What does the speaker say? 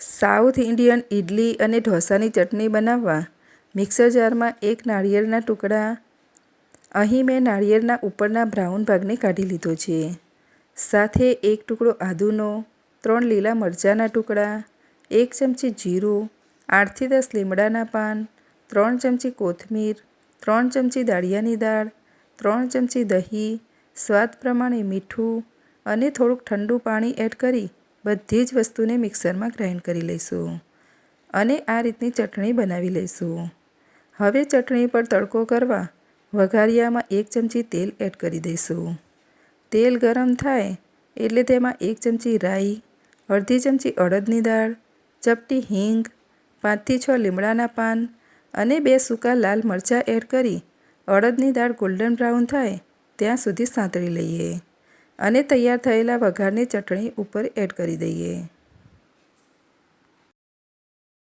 South Indian idli અને ઢોસાની ચટણી બનાવવા. Mixer જારમાં એક નાળિયેરના ટુકડા. અહીં મેં નાળિયેરના ઉપરના બ્રાઉન ભાગને કાઢી લીધો છે. સાથે એક ટુકડો આદુનો, ત્રણ લીલા મરચાંના ટુકડા, એક ચમચી જીરું, આઠથી દસ લીમડાના પાન, ત્રણ ચમચી કોથમીર, ત્રણ ચમચી દાળિયાની દાળ, ત્રણ ચમચી દહીં, સ્વાદ પ્રમાણે મીઠું અને થોડુંક ઠંડુ પાણી એડ કરી બધી જ વસ્તુને મિક્સરમાં ગ્રાઇન્ડ કરી લઈશું અને આ રીતની ચટણી બનાવી લઈશું. હવે ચટણી પર તડકો કરવા વઘારિયામાં એક ચમચી તેલ એડ કરી દઈશું. તેલ ગરમ થાય એટલે તેમાં એક ચમચી રાઈ, અડધી ચમચી અડદની દાળ, ચપટી હિંગ, પાંચથી છ લીમડાના પાન અને બે સૂકા લાલ મરચાં એડ કરી અડદની દાળ ગોલ્ડન બ્રાઉન થાય ત્યાં સુધી સાંતળી લઈએ. અને તૈયાર થયેલા વઘારની ચટણી ઉપર એડ કરી દઈએ.